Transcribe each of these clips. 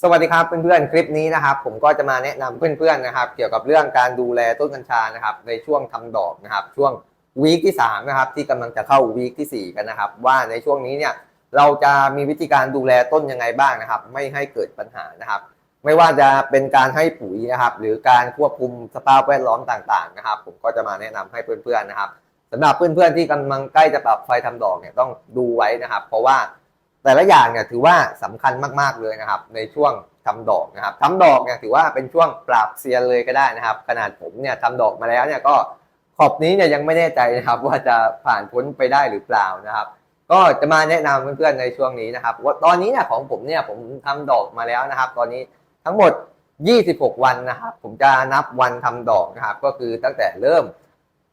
สวัสดีครับเพื่อนๆคลิปนี้นะครับ ผมก็จะมาแนะนำเพื่อนๆนะครับ เกี่ยวกับเรื่องการดูแลต้นกัญชานะครับ ในช่วงทำดอกนะครับ ช่วงวีคที่3นะครับที่กำลังจะเข้าวีคที่ 4 กันนะครับ ว่าในช่วงนี้เนี่ยเราจะมีวิธีการดูแลต้นยังไงบ้างนะครับ ไม่ให้เกิดปัญหานะครับ ไม่ว่าจะเป็นการให้ปุ๋ยนะครับ หรือการควบคุมสภาพแวดล้อมต่างๆนะครับ ผมก็จะมาแนะนำให้เพื่อนๆนะครับสำหรับเพื่อนๆที่กำลังใกล้จะปรับไฟทำดอกเนี่ยต้องดูไว้นะครับ เพราะว่า แต่ละอย่างเนี่ยถือว่าสำคัญมากๆเลยนะครับ ในช่วงทำดอกนะครับทำดอกเนี่ยถือว่าเป็นช่วงปราบเซียนเลยก็ได้นะครับ ขนาดผมเนี่ยทำดอกมาแล้วเนี่ยก็ขอบนี้เนี่ยยังไม่แน่ใจนะครับ ว่าจะผ่านพ้นไปได้หรือเปล่านะครับ ก็จะมาแนะนำเพื่อนๆในช่วงนี้นะครับว่าตอนนี้เนี่ยของผมเนี่ยผมทำดอกมาแล้วนะครับ ตอนนี้ทั้งหมด 26 วันนะครับ ผมจะนับวันทำดอกนะครับ ก็คือตั้งแต่เริ่ม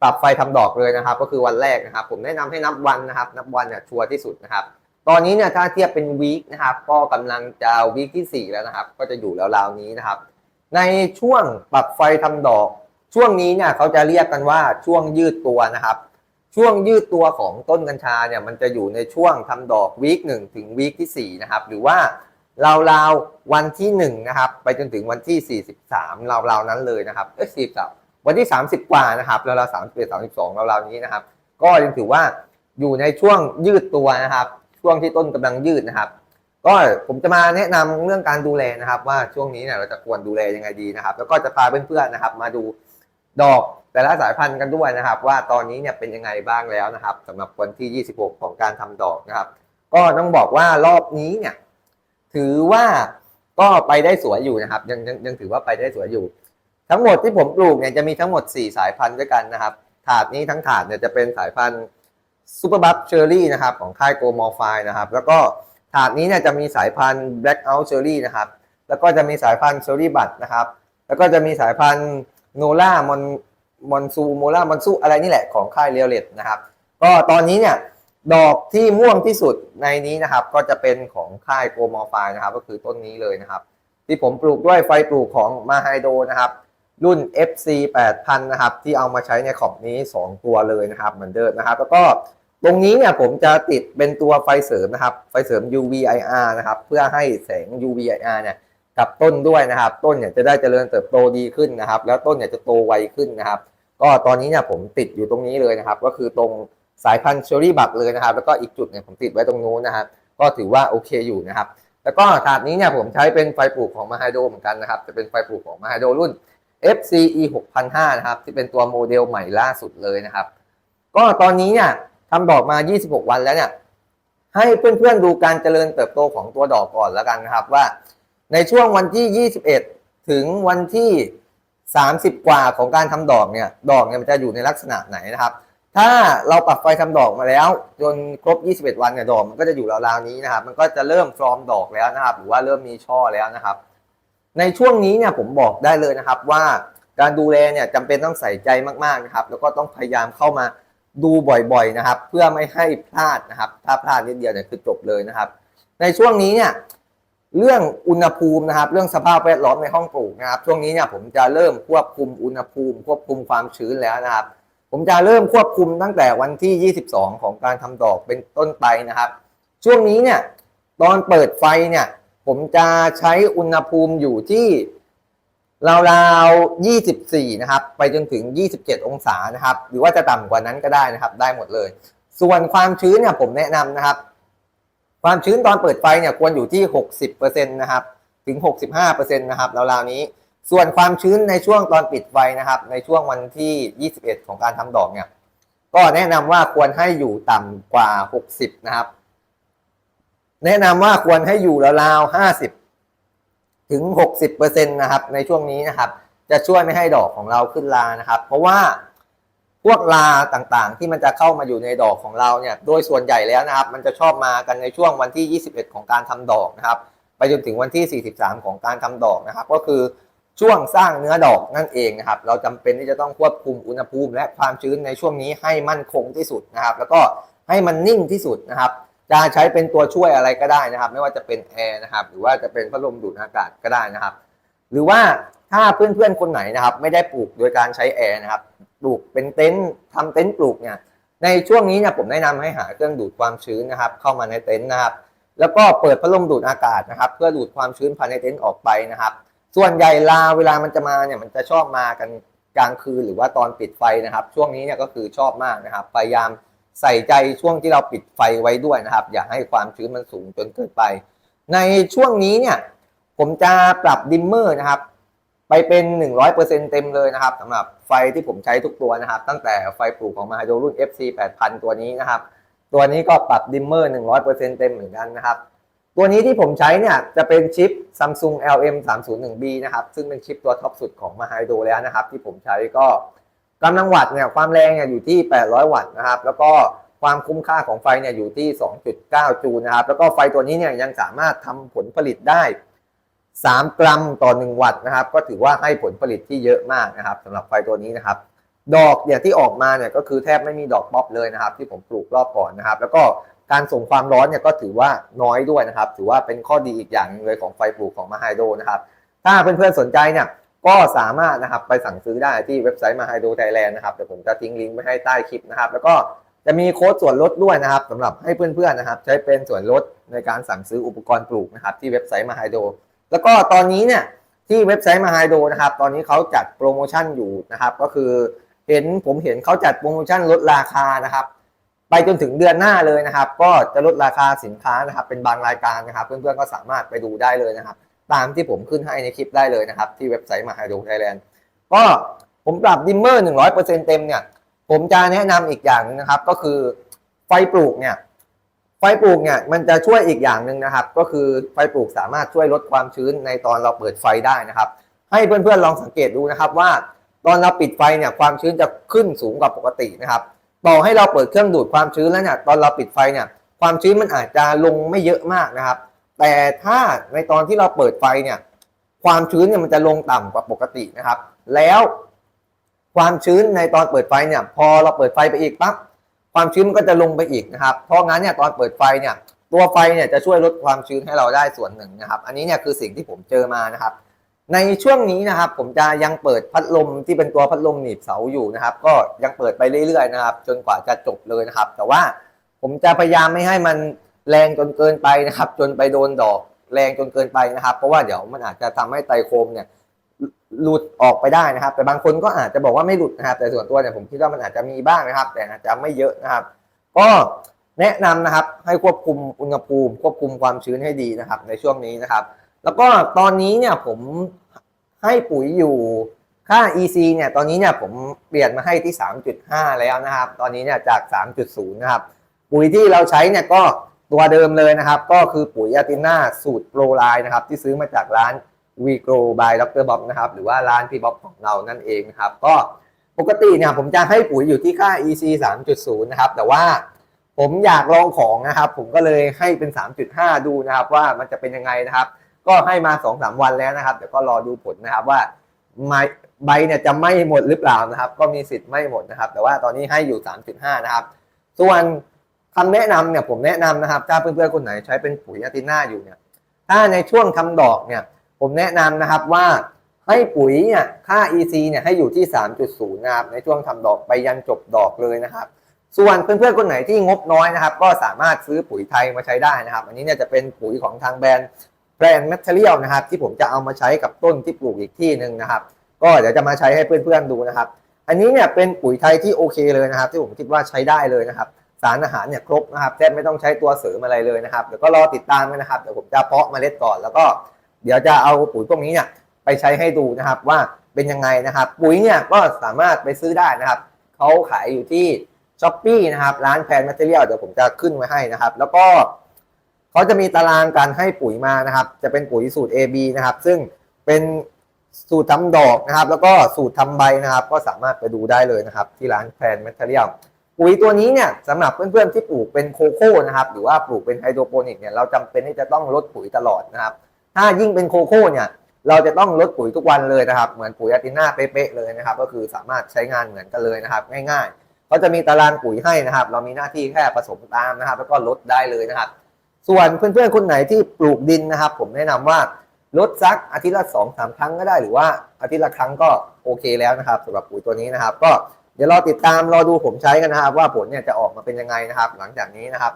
ปรับไฟทำดอกเลยนะครับ ก็คือวันแรกนะครับ ผมแนะนำให้นับวันนะครับ นับวันเนี่ยชัวร์ที่สุดนะครับ ตอนนี้เนี่ยถ้าเทียบเป็นวีคนะครับก็กำลังจะวีคที่ 4 แล้วนะครับ ก็จะอยู่ราวๆนี้นะครับ ในช่วงปรับไฟทำดอก ช่วงนี้เนี่ยเขาจะเรียกกันว่าช่วงยืดตัวนะครับ ช่วงยืดตัวของต้นกัญชาเนี่ยมันจะอยู่ในช่วงทำดอกวีคหนึ่งถึงวีคที่4นะครับหรือว่าราวๆวันที่1นะครับไปจนถึงวันที่ 43ราวๆนั้นเลยนะครับเอ้ยสี่กับวันที่ 30 กว่านะครับราวๆสามสิบเอ็ดสามสิบสองราวๆนี้นะครับ ก็ยังถือว่าอยู่ในช่วงยืดตัวนะครับ ช่วงที่ต้นกำลังยืดนะครับ ก็ผมจะมาแนะนำเรื่องการดูแลนะครับ ว่าช่วงนี้เนี่ยเราจะควรดูแลยังไงดีนะครับ แล้วก็จะพาเพื่อนๆนะครับ มาดูดอกแต่ละสายพันธุ์กันด้วยนะครับ ว่าตอนนี้เนี่ยเป็นยังไงบ้างแล้วนะครับสำหรับวันที่ 26 ของการทำดอกนะครับ ก็ต้องบอกว่ารอบนี้เนี่ยถือว่าก็ไปได้สวยอยู่นะครับ ยังยังยังถือว่าไปได้สวยอยู่ ทั้งหมดที่ผมปลูกเนี่ยจะมีทั้งหมด 4 สายพันธุ์ด้วยกันนะครับ ถาดนี้ทั้งถาดเนี่ยจะเป็นสายพันธุ์ ซูเปอร์บัฟเชอร์รี่นะครับของค่ายโกมอลไฟนะครับแล้วก็ถาดนี้เนี่ยจะมีสายพันธุ์แบล็กเอาท์เชอร์รี่นะครับ แล้วก็จะมีสายพันธุ์เชอร์รี่บัตนะครับ แล้วก็จะมีสายพันธุ์โนล่ามอนมอนซูโมล่ามอนซูอะไรนี่แหละของค่ายเรียลเลตนะครับ ก็ตอนนี้เนี่ยดอกที่ม่วงที่สุดในนี้นะครับ ก็จะเป็นของค่ายโกมอลไฟนะครับ ก็คือต้นนี้เลยนะครับ ที่ผมปลูกด้วยไฟปลูกของมาไฮโดนะครับ รุ่น FC 8000 นะครับ ที่เอามาใช้ในขอบนี้ 2 ตัวเลยนะครับ เหมือนเดิมนะครับ แล้วก็ ตรงนี้เนี่ยผมจะติดเป็นตัวไฟเสริมนะครับ ไฟเสริม UVIR นะครับ เพื่อให้แสง UVIR เนี่ยกับต้นด้วยนะครับ ต้นเนี่ยจะได้เจริญเติบโตดีขึ้นนะครับ แล้วต้นเนี่ยจะโตไวขึ้นนะครับ ก็ตอนนี้เนี่ยผมติดอยู่ตรงนี้เลยนะครับ ก็คือตรงสายพันธุ์เชอรี่บักเลยนะครับ แล้วก็อีกจุดเนี่ยผมติดไว้ตรงนู้นนะครับ ก็ถือว่าโอเคอยู่นะครับ แล้วก็ถาดนี้เนี่ยผมใช้เป็นไฟปลูกของมาไฮโดเหมือนกันนะครับ จะเป็นไฟปลูกของมาไฮโดรุ่น FCE 6005นะครับ ที่เป็นตัวโมเดลใหม่ล่าสุดเลยนะครับ ก็ตอนนี้เนี่ย ทำดอกมา 26 วันแล้วเนี่ย ให้เพื่อนๆดูการเจริญเติบโตของตัวดอกก่อนแล้วกันนะครับว่า ในช่วงวันที่ 21 ถึงวันที่ 30 กว่าของการทำดอกเนี่ย ดอกเนี่ยมันจะอยู่ในลักษณะไหนนะครับ ถ้าเราปรับไฟทำดอกมาแล้ว จนครบ 21 วันเนี่ยดอกมันก็จะอยู่ราวๆนี้นะครับ มันก็จะเริ่มฟอร์มดอกแล้วนะครับ หรือว่าเริ่มมีช่อแล้วนะครับ ในช่วงนี้เนี่ยผมบอกได้เลยนะครับว่าการดูแลเนี่ยจำเป็นต้องใส่ใจมากๆนะครับ แล้วก็ต้องพยายามเข้ามา ดูบ่อยๆนะครับ เพื่อไม่ให้พลาดนะครับ ถ้าพลาดนิดเดียวเนี่ยคือจบเลยนะครับ ในช่วงนี้เนี่ยเรื่องอุณหภูมินะครับ เรื่องสภาพแวดล้อมในห้องปลูกนะครับ ช่วงนี้เนี่ยผมจะเริ่มควบคุมอุณหภูมิ ควบคุมความชื้นแล้วนะครับ ผมจะเริ่มควบคุมตั้งแต่วันที่ 22 ของการทำดอกเป็นต้นไปนะครับ ช่วงนี้เนี่ยตอนเปิดไฟเนี่ยผมจะใช้อุณหภูมิอยู่ที่ ราวๆ 24 นะครับ ไปจนถึง 27 องศานะครับ หรือว่าจะต่ำกว่านั้นก็ได้นะครับ ได้หมดเลย ส่วนความชื้นเนี่ยผมแนะนำนะครับ ความชื้นตอนเปิดไฟเนี่ยควรอยู่ที่ 60%นะครับ ถึง 65%นะครับราวๆนี้ ส่วนความชื้นในช่วงตอนปิดไฟนะครับ ในช่วงวันที่ 21 ของการทำดอกเนี่ย ก็แนะนำว่าควรให้อยู่ต่ำกว่า 60 นะครับ แนะนำว่าควรให้อยู่ราวๆ 50 ถึง 60%นะครับในช่วงนี้นะครับ จะช่วยไม่ให้ดอกของเราขึ้นรานะครับ เพราะว่าพวกราต่างๆ ที่มันจะเข้ามาอยู่ในดอกของเราเนี่ยโดยส่วนใหญ่แล้วนะครับ มันจะชอบมากันในช่วงวันที่ 21 ของการทำดอกนะครับ ไปจนถึงวันที่ 43 ของการทำดอกนะครับ ก็คือช่วงสร้างเนื้อดอกนั่นเองนะครับ เราจำเป็นที่จะต้องควบคุมอุณหภูมิ และความชื้นในช่วงนี้ให้มั่นคงที่สุดนะครับ แล้วก็ให้มันนิ่งที่สุดนะครับ จะใช้เป็นตัวช่วยอะไรก็ได้นะครับ ไม่ว่าจะเป็นแอร์นะครับ หรือว่าจะเป็นพัดลมดูดอากาศก็ได้นะครับ หรือว่าถ้าเพื่อนๆคนไหนนะครับ ไม่ได้ปลูกโดยการใช้แอร์นะครับปลูกเป็นเต็นท์ทำเต็นท์ปลูกเนี่ยในช่วงนี้เนี่ยผมแนะนำให้หาเครื่องดูดความชื้นนะครับ เข้ามาในเต็นท์นะครับ แล้วก็เปิดพัดลมดูดอากาศนะครับ เพื่อดูดความชื้นภายในเต็นท์ออกไปนะครับ ส่วนใหญ่ลาเวลามันจะมาเนี่ยมันจะชอบมากันกลางคืนหรือว่าตอนปิดไฟนะครับ ช่วงนี้เนี่ยก็คือชอบมากนะครับพยายาม ใส่ใจช่วงที่เราปิดไฟไว้ด้วยนะครับ อย่าให้ความชื้นมันสูงจนเกินไป ในช่วงนี้เนี่ย ผมจะปรับดิมเมอร์นะครับ ไปเป็น 100%เต็มเลยนะครับสำหรับไฟที่ผมใช้ทุกตัวนะครับ ตั้งแต่ไฟปลูกของมาโดรุ่น FC 8000 ตัวนี้นะครับ ตัวนี้ก็ปรับดิมเมอร์ 100%เต็มเหมือนกันนะครับ ตัวนี้ที่ผมใช้เนี่ยจะเป็นชิป Samsung LM 301B นะครับ ซึ่งเป็นชิปตัวท็อปสุดของมาไฮโดแล้วนะครับ ที่ผมใช้ก็ กำลังวัตต์เนี่ยความแรงเนี่ยอยู่ที่ 800 วัตต์นะครับ แล้วก็ความคุ้มค่าของไฟเนี่ยอยู่ที่ 2.9 จูลนะครับ แล้วก็ไฟตัวนี้เนี่ยยังสามารถทำผลผลิตได้ 3 กรัมต่อ 1 วัตต์นะครับ ก็ถือว่าให้ผลผลิตที่เยอะมากนะครับสำหรับไฟตัวนี้นะครับ ดอกเนี่ยที่ออกมาเนี่ยก็คือแทบไม่มีดอกป๊อปเลยนะครับ ที่ผมปลูกรอบก่อนนะครับ แล้วก็การส่งความร้อนเนี่ยก็ถือว่าน้อยด้วยนะครับ ถือว่าเป็นข้อดีอีกอย่างนึงเลยของไฟปลูกของมาไฮโดนะครับ ถ้าเพื่อนๆสนใจเนี่ย ก็สามารถนะครับไปสั่งซื้อได้ที่เว็บไซต์มาไฮโดไทยแลนด์นะครับเดี๋ยวผมจะทิ้งลิงก์ไว้ให้ใต้คลิปนะครับ แล้วก็จะมีโค้ดส่วนลดด้วยนะครับสำหรับให้เพื่อนๆนะครับ ใช้เป็นส่วนลดในการสั่งซื้ออุปกรณ์ปลูกนะครับ ที่เว็บไซต์มาไฮโดแล้วก็ตอนนี้เนี่ยที่เว็บไซต์มาไฮโดนะครับ ตอนนี้เขาจัดโปรโมชั่นอยู่นะครับ ก็คือเห็นผมเห็นเขาจัดโปรโมชั่นลดราคานะครับ ไปจนถึงเดือนหน้าเลยนะครับ ก็จะลดราคาสินค้านะครับ เป็นบางรายการนะครับ เพื่อนๆก็สามารถไปดูได้เลยนะครับ ตามที่ผมขึ้นให้ในคลิปได้เลยนะครับ ที่เว็บไซต์มาไฮโดไทยแลนด์ก็ผมปรับดิมเมอร์100%เต็มเนี่ยผมจะแนะนำอีกอย่างนึงนะครับ ก็คือไฟปลูกเนี่ยไฟปลูกเนี่ยมันจะช่วยอีกอย่างหนึ่งนะครับ ก็คือไฟปลูกสามารถช่วยลดความชื้นในตอนเราเปิดไฟได้นะครับ ให้เพื่อนๆลองสังเกตดูนะครับว่า ตอนเราปิดไฟเนี่ยความชื้นจะขึ้นสูงกว่าปกตินะครับ ต่อให้เราเปิดเครื่องดูดความชื้นแล้วเนี่ยตอนเราปิดไฟเนี่ยความชื้นมันอาจจะลงไม่เยอะมากนะครับ แต่ถ้าในตอนที่เราเปิดไฟเนี่ย ความชื้นเนี่ยมันจะลงต่ำกว่าปกตินะครับ แล้วความชื้นในตอนเปิดไฟเนี่ย พอเราเปิดไฟไปอีกปั๊บความชื้นมันก็จะลงไปอีกนะครับ เพราะงั้นเนี่ยตอนเปิดไฟเนี่ย ตัวไฟเนี่ยจะช่วยลดความชื้นให้เราได้ส่วนหนึ่งนะครับ อันนี้เนี่ยคือสิ่งที่ผมเจอมานะครับ ในช่วงนี้นะครับ ผมจะยังเปิดพัดลมที่เป็นตัวพัดลมหนีบเสาอยู่นะครับ ก็ยังเปิดไปเรื่อยๆนะครับ จนกว่าจะจบเลยนะครับ แต่ว่าผมจะพยายามไม่ให้มัน แรงจนเกินไปนะครับ จนไปโดนดอกแรงจนเกินไปนะครับ เพราะว่าเดี๋ยวมันอาจจะทำให้ไตโคมเนี่ยหลุดออกไปได้นะครับ แต่บางคนก็อาจจะบอกว่าไม่หลุดนะครับ แต่ส่วนตัวเนี่ยผมคิดว่ามันอาจจะมีบ้างนะครับ แต่อาจจะไม่เยอะนะครับ ก็แนะนำนะครับให้ควบคุมอุณหภูมิ ควบคุมความชื้นให้ดีนะครับ ในช่วงนี้นะครับ แล้วก็ตอนนี้เนี่ยผมให้ปุ๋ยอยู่ค่า EC เนี่ยตอนนี้เนี่ยผมเปลี่ยนมาให้ที่ 3.5 แล้วนะครับ ตอนนี้เนี่ยจาก 3.0 นะครับ ปุ๋ยที่เราใช้เนี่ยก็ ตัวเดิมเลยนะครับ ก็คือปุ๋ยอาติน่าสูตรโปรไลน์นะครับ ที่ซื้อมาจากร้าน v g r o by Dr. Bob นะครับ หรือว่าร้านพี่บ๊อบของเรานั่นเองนะครับ ก็ปกติเนี่ยผมจะให้ปุ๋ยอยู่ที่ค่า EC 3.0 นะครับ แต่ว่าผมอยากลองของนะครับ ผมก็เลยให้เป็น 3.5 ดูนะครับ ว่ามันจะเป็นยังไงนะครับ ก็ให้มา 2-3 วันแล้วนะครับ เดี๋ยวก็รอดูผลนะครับว่าไม้ใบเนี่ยจะไม่หมดหรือเปล่านะครับ ก็มีสิทธิ์ไม่หมดนะครับ แต่ว่าตอนนี้ให้อยู่ 3.5 นะครับ ส่วน คำแนะนำเนี่ยผมแนะนำนะครับ ถ้าเพื่อนๆคนไหนใช้เป็นปุ๋ยอาติน่าอยู่เนี่ย ถ้าในช่วงทำดอกเนี่ย ผมแนะนำนะครับว่าให้ปุ๋ยเนี่ยค่า EC เนี่ยให้อยู่ที่ 3.0นะครับในช่วงทำดอกไปยันจบดอกเลยนะครับ ส่วนเพื่อนๆคนไหนที่งบน้อยนะครับ ก็สามารถซื้อปุ๋ยไทยมาใช้ได้นะครับ อันนี้เนี่ยจะเป็นปุ๋ยของทางแบรนด์แบรนด์แมทเทียลนะครับ ที่ผมจะเอามาใช้กับต้นที่ปลูกอีกที่หนึ่งนะครับ ก็เดี๋ยวจะมาใช้ให้เพื่อนๆดูนะครับ อันนี้เนี่ยเป็นปุ๋ยไทยที่โอเคเลยนะครับ ที่ผมคิดว่าใช้ได้เลยนะครับ สารอาหารเนี่ยครบนะครับแทบไม่ต้องใช้ตัวเสริมอะไรเลยนะครับเดี๋ยวก็รอติดตามกันนะครับเดี๋ยวผมจะเพาะเมล็ดก่อน แล้วก็เดี๋ยวจะเอาปุ๋ยพวกนี้เนี่ยไปใช้ให้ดูนะครับว่าเป็นยังไงนะครับ ปุ๋ยเนี่ยก็สามารถไปซื้อได้นะครับเขาขายอยู่ที่ช้อปปีนะครับร้านแพนแมทเทียลเดี๋ยวผมจะขึ้นไว้ให้นะครับ แล้วก็เขาจะมีตารางการให้ปุ๋ยมานะครับ จะเป็นปุ๋ยสูตร AB นะครับ ซึ่งเป็นสูตรทำดอกนะครับ แล้วก็สูตรทำใบนะครับ ก็สามารถไปดูได้เลยนะครับ ที่ร้านแพนแมทเทียล ปุ๋ยตัวนี้เนี่ยสำหรับเพื่อนๆที่ปลูกเป็นโคโค่นะครับหรือว่าปลูกเป็นไฮโดรโปนิกเนี่ยเราจำเป็นที่จะต้องลดปุ๋ยตลอดนะครับ ถ้ายิ่งเป็นโคโค่เนี่ยเราจะต้องลดปุ๋ยทุกวันเลยนะครับ เหมือนปุ๋ยอาติน่าเป๊ะๆเลยนะครับ ก็คือสามารถใช้งานเหมือนกันเลยนะครับ ง่ายๆเขาจะมีตารางปุ๋ยให้นะครับ เรามีหน้าที่แค่ผสมตามนะครับ แล้วก็ลดได้เลยนะครับ ส่วนเพื่อนๆคนไหนที่ปลูกดินนะครับ ผมแนะนำว่าลดสักอาทิตย์ละสองสามครั้งก็ได้หรือว่าอาทิตย์ละครั้งก็โอเคแล้วนะครับสำหรับปุ๋ยตัวนี้นะครับ ก็ ดี๋ยวรอติดตามรอดูผมใช้กันนะครับ ว่าผลเนี่ยจะออกมาเป็นยังไงนะครับ หลังจากนี้นะครับ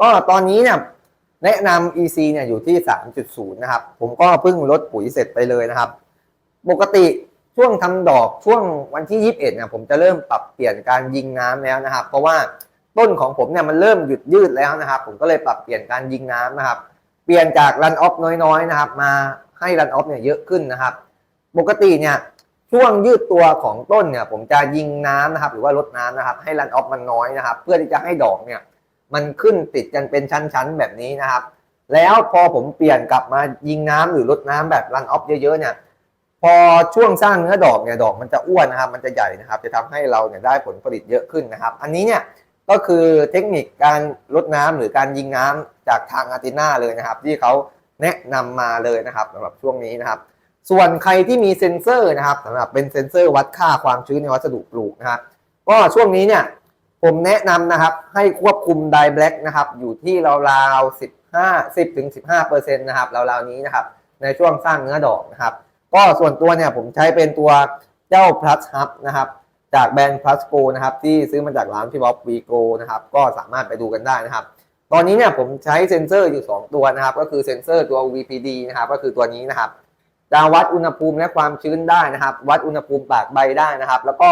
ก็ตอนนี้เนี่ยแนะนำ EC เนี่ยอยู่ที่ 3.0 นะครับ ผมก็เพิ่งลดปุ๋ยเสร็จไปเลยนะครับ ปกติช่วงทำดอกช่วงวันที่ 21เนี่ยผมจะเริ่มปรับเปลี่ยนการยิงน้ำแล้วนะครับ เพราะว่าต้นของผมเนี่ยมันเริ่มหยุดยืดแล้วนะครับ ผมก็เลยปรับเปลี่ยนการยิงน้ำนะครับ เปลี่ยนจากรันออฟน้อยๆนะครับ มาให้รันออฟเนี่ยเยอะขึ้นนะครับ ปกติเนี่ย ช่วงยืดตัวของต้นเนี่ยผมจะยิงน้ำนะครับ หรือว่าลดน้ำนะครับ ให้รันออฟมันน้อยนะครับ เพื่อที่จะให้ดอกเนี่ย มันขึ้นติดกันเป็นชั้นๆแบบนี้นะครับ แล้วพอผมเปลี่ยนกลับมายิงน้ำหรือลดน้ำแบบรันออฟเยอะๆเนี่ยพอช่วงสร้างเนื้อดอกเนี่ยดอกมันจะอ้วนนะครับ มันจะใหญ่นะครับ จะทำให้เราเนี่ยได้ผลผลิตเยอะขึ้นนะครับ อันนี้เนี่ยก็คือเทคนิคการลดน้ำหรือการยิงน้ำจากทางอาร์ติน่าเลยนะครับ ที่เขาแนะนำมาเลยนะครับสำหรับช่วงนี้นะครับ ส่วนใครที่มีเซ็นเซอร์นะครับสำหรับเป็นเซ็นเซอร์วัดค่าความชื้นในวัสดุปลูกนะครับก็ช่วงนี้เนี่ยผมแนะนำนะครับให้ควบคุมไดแบล็กนะครับอยู่ที่ราวๆ15 10ถึง15เปอร์เซ็นต์นะครับราวๆนี้นะครับในช่วงสร้างเนื้อดอกนะครับ ก็ส่วนตัวเนี่ยผมใช้เป็นตัวเจ้า plus hub นะครับจากแบรนด์ plus go นะครับที่ซื้อมาจากร้านพี่บ๊อบวีโกนะครับก็สามารถไปดูกันได้นะครับ ตอนนี้เนี่ยผมใช้เซ็นเซอร์อยู่ 2 ตัวนะครับ ก็คือเซ็นเซอร์ตัว VPD นะครับก็คือตัวนี้นะครับ จะวัดอุณหภูมิและความชื้นได้นะครับ วัดอุณหภูมิปากใบได้นะครับ แล้วก็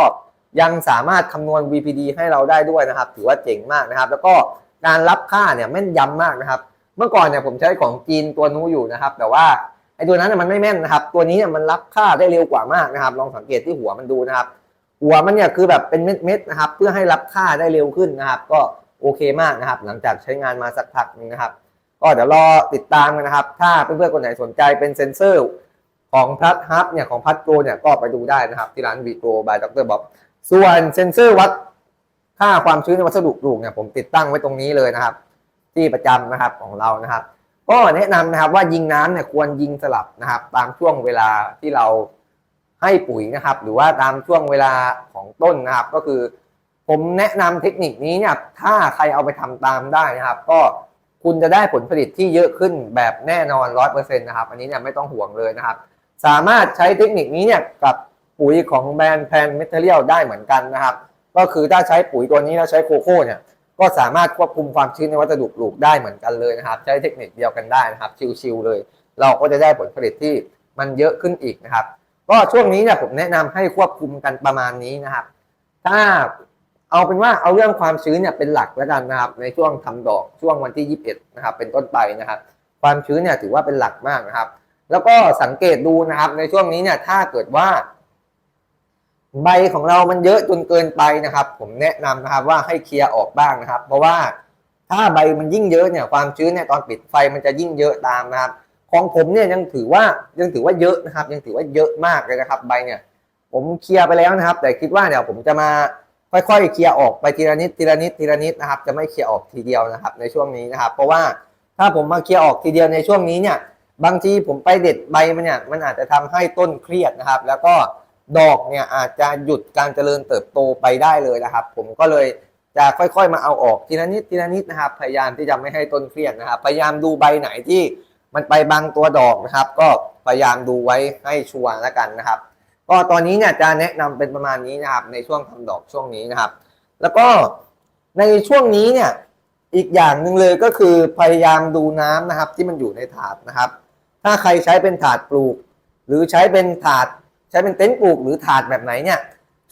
ยังสามารถคำนวณ VPD ให้เราได้ด้วยนะครับ ถือว่าเจ๋งมากนะครับ แล้วก็การรับค่าเนี่ยแม่นยำมากนะครับ เมื่อก่อนเนี่ยผมใช้ของจีนตัวนู้อยู่นะครับ แต่ว่าไอ้ตัวนั้นเนยมันไม่แม่นนะครับ ตัวนี้เนี่ยมันรับค่าได้เร็วกว่ามากนะครับ ลองสังเกตที่หัวมันดูนะครับ หัวมันเนี่ยคือแบบเป็นเม็ดๆนะครับ เพื่อให้รับค่าได้เร็วขึ้นนะครับ ก็โอเคมากนะครับ หลังจากใช้งานมาสักพักนึงนะครับ ก็เดี๋ยวรอติดตามกันนะครับ ถ้าเพื่อนๆคนไหนสนใจเป็นเซนเซอร์ ของพัดฮับเนี่ยของพัดโกเนี่ยก็ไปดูได้นะครับ ที่ร้านวีโกบายดรบ๊อบส่วนเซนเซอร์วัดค่าความชื้นในวัสดุปลูกเนี่ยผมติดตั้งไว้ตรงนี้เลยนะครับ ที่ประจำนะครับของเรานะครับ ก็แนะนำนะครับว่ายิงน้ำเนี่ยควรยิงสลับนะครับ ตามช่วงเวลาที่เราให้ปุ๋ยนะครับ หรือว่าตามช่วงเวลาของต้นนะครับ ก็คือ ผมแนะนำเทคนิคนี้เนี่ยถ้าใครเอาไปทำตามได้นะครับ ก็คุณจะได้ผลผลิตที่เยอะขึ้นแบบแน่นอนร้อยเปอร์เซ็นต์นะครับ อันนี้เนี่ยไม่ต้องห่วงเลยนะครับ สามารถใช้เทคนิคนี้เนี่ยกับปุ๋ยของแบรนด์แพนเมทัลเลียลได้เหมือนกันนะครับ ก็คือถ้าใช้ปุ๋ยตัวนี้แล้วใช้โคโค่เนี่ยก็สามารถควบคุมความชื้นในวัสดุปลูกได้เหมือนกันเลยนะครับ ใช้เทคนิคเดียวกันได้นะครับ ชิวๆเลย เราก็จะได้ผลผลิตที่มันเยอะขึ้นอีกนะครับ ก็ช่วงนี้เนี่ยผมแนะนำให้ควบคุมกันประมาณนี้นะครับ ถ้าเอาเป็นว่าเอาเรื่องความชื้นเนี่ยเป็นหลักแล้วกันนะครับ ในช่วงทำดอกช่วงวันที่ 21 นะครับ เป็นต้นไปนะครับ ความชื้นเนี่ยถือว่าเป็นหลักมากนะครับ แล้วก็สังเกตดูนะครับ ในช่วงนี้เนี่ยถ้าเกิดว่า ใบของเรามันเยอะจนเกินไปนะครับ ผมแนะนำนะครับว่าให้เคลียร์ออกบ้างนะครับ เพราะว่าถ้าใบมันยิ่งเยอะเนี่ยความชื้นเนี่ยตอนปิดไฟมันจะยิ่งเยอะตามนะครับ ของผมเนี่ยยังถือว่ายังถือว่าเยอะนะครับ ยังถือว่าเยอะมากเลยนะครับ ใบเนี่ย ผมเคลียร์ไปแล้วนะครับ แต่คิดว่าเดี๋ยวผมจะมาค่อยๆเคลียร์ออกไปทีละนิดทีละนิดทีละนิดนะครับ จะไม่เคลียร์ออกทีเดียวนะครับ ในช่วงนี้นะครับ เพราะว่าถ้าผมมาเคลียร์ออกทีเดียวในช่วงนี้เนี่ย บางทีผมไปเด็ดใบมันเนี่ยมันอาจจะทำให้ต้นเครียดนะครับ แล้วก็ดอกเนี่ยอาจจะหยุดการเจริญเติบโตไปได้เลยนะครับ ผมก็เลยจะค่อยๆ มาเอาออกทีละนิดทีละนิดนะครับ พยายามที่จะไม่ให้ต้นเครียดนะครับ พยายามดูใบไหนที่มันไปบางตัวดอกนะครับ ก็พยายามดูไว้ให้ชัวร์แล้วกันนะครับ ก็ตอนนี้เนี่ยจะแนะนำเป็นประมาณนี้นะครับ ในช่วงทำดอกช่วงนี้นะครับ แล้วก็ในช่วงนี้เนี่ยอีกอย่างหนึ่งเลยก็คือพยายามดูน้ำนะครับที่มันอยู่ในถาดนะครับ ถ้าใครใช้เป็นถาดปลูก หรือใช้เป็นถาดใช้เป็นเต็นท์ปลูกหรือถาดแบบไหนเนี่ย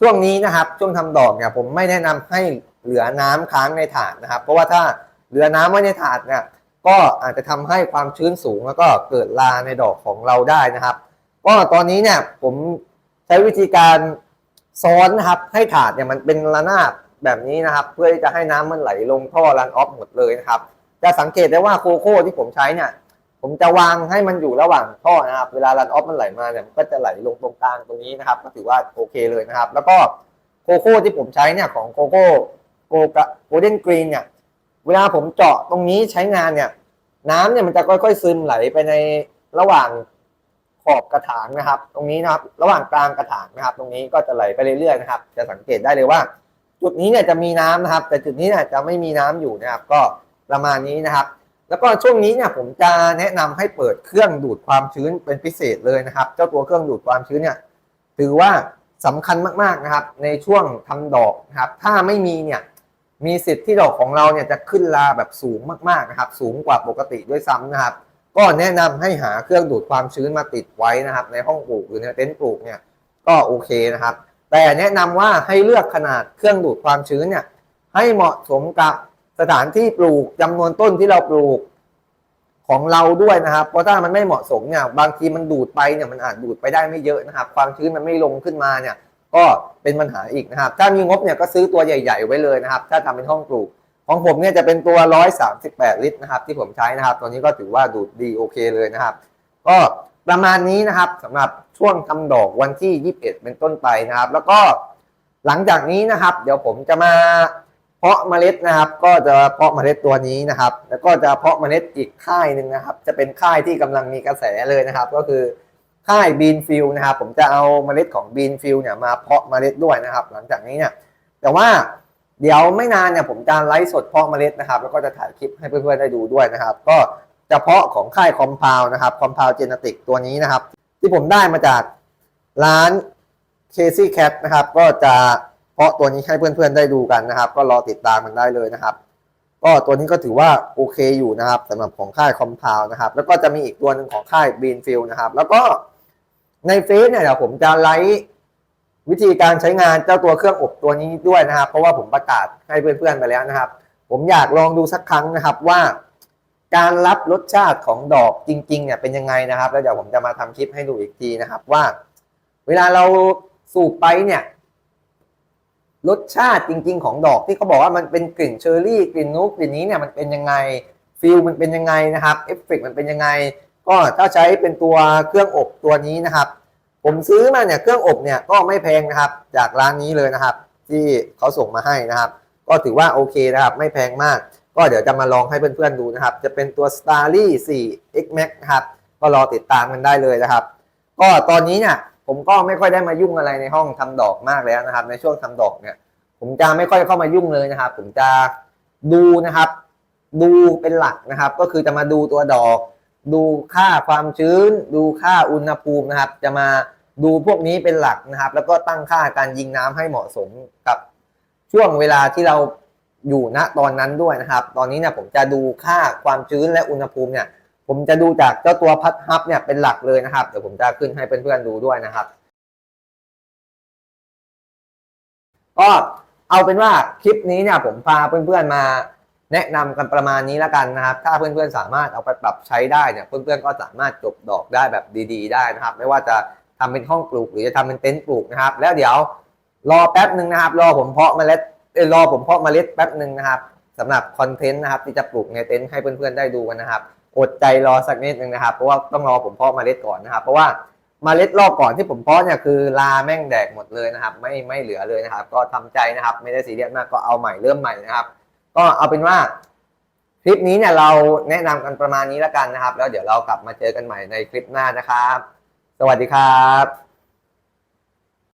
ช่วงนี้นะครับช่วงทำดอกเนี่ยผมไม่แนะนำให้เหลือน้ำค้างในถาดนะครับ เพราะว่าถ้าเหลือน้ำไว้ในถาดเนี่ยก็อาจจะทำให้ความชื้นสูงแล้วก็เกิดลาในดอกของเราได้นะครับก็ตอนนี้เนี่ยผมใช้วิธีการซ้อนนะครับให้ถาดเนี่ยมันเป็นระนาบแบบนี้นะครับ เพื่อที่จะให้น้ำมันไหลลงท่อรันออฟหมดเลยนะครับ จะสังเกตได้ว่าโคโค่ที่ผมใช้เนี่ย ผมจะวางให้มันอยู่ระหว่างท่อนะครับ เวลารันออฟมันไหลมาเนี่ยมันก็จะไหลลงตรงกลางตรงนี้นะครับ ก็ถือว่าโอเคเลยนะครับ แล้วก็โคโค่ที่ผมใช้เนี่ยของโคโค่โกโกลเด้นกรีนเนี่ย เวลาผมเจาะตรงนี้ใช้งานเนี่ย น้ำเนี่ยมันจะค่อยๆซึมไหลไปในระหว่างขอบกระถางนะครับ ตรงนี้นะครับ ระหว่างกลางกระถางนะครับ ตรงนี้ก็จะไหลไปเรื่อยๆนะครับ จะสังเกตได้เลยว่า จุดนี้เนี่ยจะมีน้ำนะครับ แต่จุดนี้เนี่ยจะไม่มีน้ำอยู่นะครับ ก็ประมาณนี้นะครับ แล้วก็ช่วงนี้เนี่ยผมจะแนะนำให้เปิดเครื่องดูดความชื้นเป็นพิเศษเลยนะครับ เจ้าตัวเครื่องดูดความชื้นเนี่ยถือว่าสำคัญมากๆนะครับ ในช่วงทำดอกนะครับ ถ้าไม่มีเนี่ยมีสิทธิ์ที่ดอกของเราเนี่ยจะขึ้นราแบบสูงมากๆนะครับ สูงกว่าปกติด้วยซ้ำนะครับ ก็แนะนำให้หาเครื่องดูดความชื้นมาติดไว้นะครับ ในห้องปลูกหรือในเต็นท์ปลูกเนี่ยก็โอเคนะครับ แต่แนะนำว่าให้เลือกขนาดเครื่องดูดความชื้นเนี่ยให้เหมาะสมกับ สถานที่ปลูกจำนวนต้นที่เราปลูกของเราด้วยนะครับ เพราะถ้ามันไม่เหมาะสมเนี่ย บางทีมันดูดไปเนี่ยมันอาจดูดไปได้ไม่เยอะนะครับ ความชื้นมันไม่ลงขึ้นมาเนี่ย ก็เป็นปัญหาอีกนะครับ ถ้ามีงบเนี่ยก็ซื้อตัวใหญ่ ๆ ไว้เลยนะครับ ถ้าทำเป็นห้องปลูก ของผมเนี่ยจะเป็นตัว 138 ลิตรนะครับ ที่ผมใช้นะครับ ตัวนี้ก็ถือว่าดูดดีโอเคเลยนะครับ ก็ประมาณนี้นะครับสำหรับช่วงทำดอกวันที่ 21 เป็นต้นไปนะครับ แล้วก็หลังจากนี้นะครับ เดี๋ยวผมจะมา เพาะเมล็ดนะครับ ก็จะเพาะเมล็ดตัวนี้นะครับ แล้วก็จะเพาะเมล็ดอีกค่ายหนึ่งนะครับ จะเป็นค่ายที่กำลังมีกระแสเลยนะครับ ก็คือค่ายบีนฟิลนะครับ ผมจะเอาเมล็ดของบีนฟิลเนี่ยมาเพาะเมล็ดด้วยนะครับ หลังจากนี้เนี่ย แต่ว่าเดี๋ยวไม่นานเนี่ยผมจะไลฟ์สดเพาะเมล็ดนะครับ แล้วก็จะถ่ายคลิปให้เพื่อนๆได้ดูด้วยนะครับ ก็จะเพาะของค่ายคอมพาวนะครับคอมพาวเจเนติกตัวนี้นะครับ ที่ผมได้มาจากร้าน Casey Cat นะครับ ก็จะ เพราะตัวนี้ให้เพื่อนๆได้ดูกันนะครับ ก็รอติดตามมันได้เลยนะครับ ก็ตัวนี้ก็ถือว่าโอเคอยู่นะครับสำหรับของค่ายคอมพาวนะครับ แล้วก็จะมีอีกตัวหนึ่งของค่ายบีนฟิลนะครับ แล้วก็ในเฟซเนี่ยเดี๋ยวผมจะไลฟ์วิธีการใช้งานเจ้าตัวเครื่องอบตัวนี้ด้วยนะครับ เพราะว่าผมประกาศให้เพื่อนๆไปแล้วนะครับ ผมอยากลองดูสักครั้งนะครับว่า การรับรสชาติของดอกจริงๆเนี่ยเป็นยังไงนะครับ แล้วเดี๋ยวผมจะมาทำคลิปให้ดูอีกทีนะครับว่า เวลาเราสูบไปเนี่ย รสชาติจริง ๆ ของดอกที่เขาบอกว่ามันเป็นกลิ่นเชอร์รี่กลิ่นนุกกลิ่นนี้เนี่ยมันเป็นยังไงฟิลมันเป็นยังไงนะครับเอฟเฟกมันเป็นยังไง ก็ถ้าใช้เป็นตัวเครื่องอบตัวนี้นะครับ ผมซื้อมาเนี่ยเครื่องอบเนี่ยก็ไม่แพงนะครับ จากร้านนี้เลยนะครับ ที่เขาส่งมาให้นะครับ ก็ถือว่าโอเคนะครับ ไม่แพงมาก ก็เดี๋ยวจะมาลองให้เพื่อนๆดูนะครับ จะเป็นตัว Starly 4 X Max นะครับก็รอติดตามกันได้เลยนะครับ ก็ตอนนี้เนี่ย ผมก็ไม่ค่อยได้มายุ่งอะไรในห้องทำดอกมากแล้วนะครับ ในช่วงทำดอกเนี่ย ผมจะไม่ค่อยเข้ามายุ่งเลยนะครับ ผมจะดูนะครับ ดูเป็นหลักนะครับ ก็คือจะมาดูตัวดอก ดูค่าความชื้น ดูค่าอุณหภูมินะครับ จะมาดูพวกนี้เป็นหลักนะครับ แล้วก็ตั้งค่าการยิงน้ำให้เหมาะสมกับช่วงเวลาที่เราอยู่ณตอนนั้นด้วยนะครับ ตอนนี้เนี่ยผมจะดูค่าความชื้นและอุณหภูมิเนี่ย ผมจะดูจากเจ้าตัวพัดฮับเนี่ยเป็นหลักเลยนะครับ เดี๋ยวผมจะขึ้นให้เพื่อนๆดูด้วยนะครับ ก็เอาเป็นว่าคลิปนี้เนี่ยผมพาเพื่อนๆมาแนะนำกันประมาณนี้แล้วกันนะครับ ถ้าเพื่อนๆสามารถเอาไปปรับใช้ได้เนี่ย เพื่อนๆก็สามารถจบดอกได้แบบดี ๆ ได้นะครับ ไม่ว่าจะทำเป็นห้องปลูกหรือจะทำเป็นเต็นท์ปลูกนะครับ แล้วเดี๋ยวรอแป๊บหนึ่งนะครับ รอผมเพาะเมล็ดรอผมเพาะเมล็ดแป๊บหนึ่งนะครับสำหรับคอนเทนต์นะครับที่จะปลูกในเต็นท์ให้เพื่อนๆได้ดูกันนะครับ อดใจรอสักนิดนึงนะครับ เพราะว่าต้องรอผมเพาะเมล็ดก่อนนะครับ เพราะว่าเมล็ดรอบก่อนที่ผมเพาะเนี่ยคือลาแม่งแดกหมดเลยนะครับ ไม่ไม่เหลือเลยนะครับ ก็ทำใจนะครับ ไม่ได้สีเรียสมากก็เอาใหม่เริ่มใหม่นะครับ ก็เอาเป็นว่าคลิปนี้เนี่ยเราแนะนำกันประมาณนี้แล้วกันนะครับ แล้วเดี๋ยวเรากลับมาเจอกันใหม่ในคลิปหน้านะครับ สวัสดีครับ